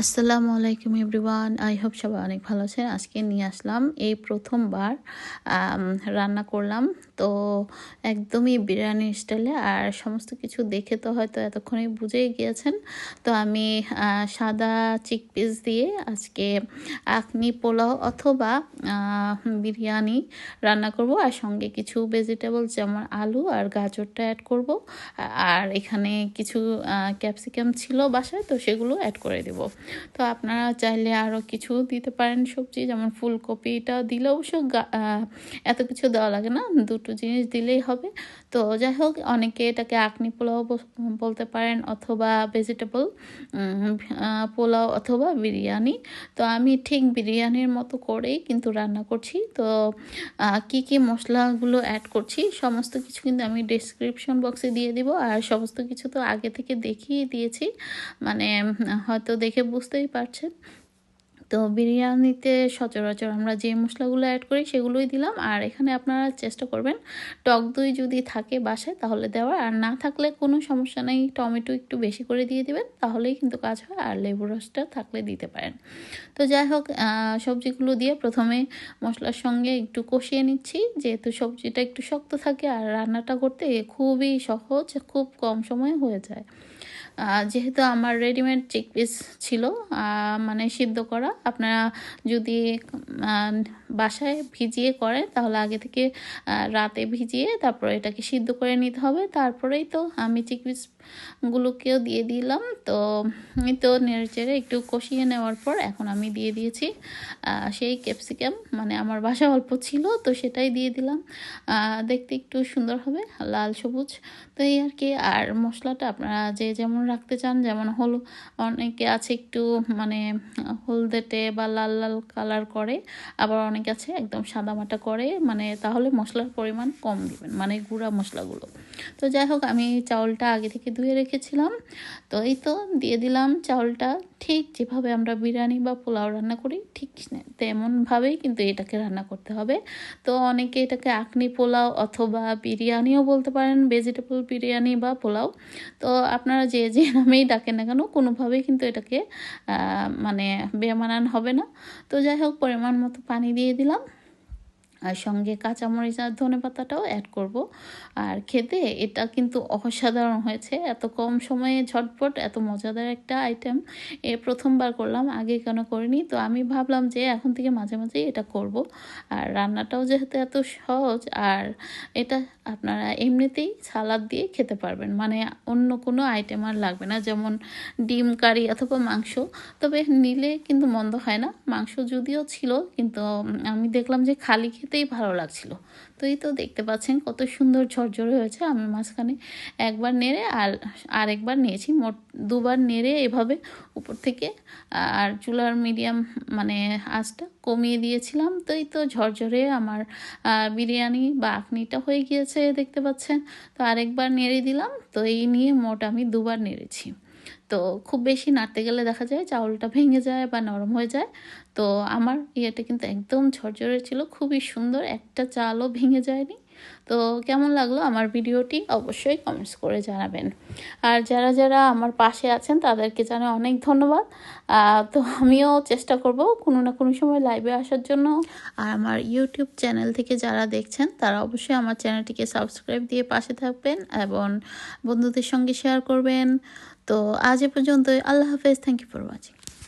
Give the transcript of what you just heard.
আসসালামু আলাইকুম everyone. I hope সবাই অনেক ভালো আছেন। আজকে নিয়ে আসলাম এই প্রথমবার রান্না করলাম। তো একদমই বিরিয়ানি স্টাইলে আর সমস্ত কিছু দেখে তো হয়তো এতক্ষণে বুঝেই গিয়েছেন। তো আমি সাদা চিক পিস দিয়ে আজকে আখনি পোলাও অথবা বিরিয়ানি রান্না করব আর সঙ্গে কিছু ভেজিটেবল যেমন আলু আর গাজরটা অ্যাড করব। আর এখানে কিছু ক্যাপসিকাম ছিল বাসায় তো সেগুলো অ্যাড করে দেবো। তো আপনারা চাইলে আরও কিছু দিতে পারেন সবজি, যেমন ফুলকপিটা দিলেও অবশ্য এত কিছু দেওয়া লাগে না, দুটো জিনিস দিলেই হবে। তো যাই হোক, অনেকে এটাকে আকনি পোলাও বলতে পারেন অথবা ভেজিটেবল পোলাও অথবা বিরিয়ানি। তো আমি ঠিক বিরিয়ানির মতো করেই কিন্তু রান্না করছি। তো কি কি মশলাগুলো অ্যাড করছি সমস্ত কিছু কিন্তু আমি ডিসক্রিপশন বক্সে দিয়ে দিব। আর সমস্ত কিছু তো আগে থেকে দেখিয়ে দিয়েছি। মানে হয়তো দেখে বুঝতেই পারছেন। তো বিরিয়ানিতে সচরাচর আমরা যে মশলাগুলো অ্যাড করি সেগুলোই দিলাম। আর এখানে আপনারা চেষ্টা করবেন টক দই যদি থাকে বাসায় তাহলে দেওয়ার। আর না থাকলে কোনো সমস্যা নেই, টমেটো একটু বেশি করে দিয়ে দিবেন, তাহলেই কিন্তু কাজ হয়। আর লেবু রসটা থাকলে দিতে পারেন। তো যাই হোক সবজিগুলো দিয়ে প্রথমে মশলার সঙ্গে একটু কষিয়ে নিচ্ছি। যেহেতু সবজিটা একটু শক্ত থাকে আর রান্নাটা করতে খুবই সহজ, খুব কম সময়ে হয়ে যায়। যেহেতু আমার রেডিমেড চিক পিস ছিল মানে সিদ্ধ করা, আপনারা যদি বাসায় ভিজিয়ে করেন, তাহলে আগে থেকে রাতে ভিজিয়ে তারপরে এটাকে সিদ্ধ করে নিতে হবে। তারপরেই তো আমি চিক পিসগুলোকেও দিয়ে দিলাম। তো, এই তো নেড়ে চেড়ে একটু কষিয়ে নেওয়ার পর এখন আমি দিয়ে দিয়েছি সেই ক্যাপসিকাম মানে আমার বাসা অল্প ছিল, তো সেটাই দিয়ে দিলাম। দেখতে একটু সুন্দর হবে, লাল সবুজ। তো এই আর কি, আর মশলাটা আপনারা যে যেমন রাখতে চান? যেমন হল, অনেকে আছে একটু মানে হলদেটে বা লাল লাল কালার করে, আবার অনেকে আছে একদম সাদামাটা করে মানে তাহলে মশলার পরিমাণ কম দেবেন মানে গুঁড়া মশলাগুলো। তো যাই হোক আমি চাউলটা আগে থেকে ধুয়ে রেখেছিলাম। তো এই তো দিয়ে দিলাম চাউলটা। ঠিক যেভাবে আমরা বিরিয়ানি বা পোলাও রান্না করি, ঠিক তেমনভাবেই কিন্তু এটাকে রান্না করতে হবে। তো অনেকে এটাকে আখনি পোলাও অথবা বিরিয়ানিও বলতে পারেন ভেজিটেবল বিরিয়ানি বা পোলাও। তো আপনারা যে যে নামেই ডাকেন না কেন, কোনোভাবেই কিন্তু এটাকে মানে বেমানান হবে না। তো যাই হোক পরিমাণ মতো পানি দিয়ে দিলাম। আর সঙ্গে কাঁচামরিচ আর ধনে পাতাটাও অ্যাড করব। আর খেতে এটা কিন্তু অসাধারণ হয়েছে। এত কম সময়ে ঝটপট, এত মজাদার একটা আইটেম এ প্রথমবার করলাম, আগে কেন করিনি। তো আমি ভাবলাম যে এখন থেকে মাঝে মাঝে এটা করব। আর রান্নাটাও যেহেতু এত সহজ, আর এটা আপনারা এমনিতেই সালাদ দিয়ে খেতে পারবেন। মানে অন্য কোনো আইটেম আর লাগবে না, যেমন ডিম, কারি অথবা মাংস। তবে নিলে কিন্তু মন্দ হয় না। মাংস যদিও ছিল, কিন্তু আমি দেখলাম যে খালি খেতেই ভালো লাগছিল। তো এই তো দেখতে পাচ্ছেন কত সুন্দর ঝরঝরে হয়েছে। আমি মাঝখানে একবার নেড়ে আর আরেকবার নিয়েছি। মোট দুবার নেড়ে এভাবে উপর থেকে আর চুলার মিডিয়াম মানে আঁচটা কমিয়ে দিয়েছিলাম। তো এই তো ঝরঝরে আমার বিরিয়ানি বা আখনিটা হয়ে গিয়েছে দেখতে পাচ্ছেন। তো আরেকবার নেড়ে দিলাম। তো এই নিয়ে মোট আমি দুবার নেড়েছি। তো খুব বেশি নাড়তে গেলে দেখা যায় চাউলটা ভেঙে যায় বা নরম হয়ে যায়। তো আমার ইয়েটা কিন্তু একদম ঝরঝরে ছিল, খুবই সুন্দর, একটা চালও ভেঙে যায়নি। তো কেমন লাগল আমার ভিডিওটি? অবশ্যই কমেন্টস করে জানাবেন। আর যারা যারা আমার পাশে আছেন, তাদেরকে জানাই অনেক ধন্যবাদ। তো আমিও চেষ্টা করব কোনো না কোনো সময় লাইভে আসার জন্য। আর আমার ইউটিউব চ্যানেল থেকে যারা দেখছেন, তারা অবশ্যই আমার চ্যানেলটিকে সাবস্ক্রাইব দিয়ে পাশে থাকবেন এবং বন্ধুদের সঙ্গে শেয়ার করবেন। তো আজ এ পর্যন্ত আল্লাহ হাফেজ। Thank you for watching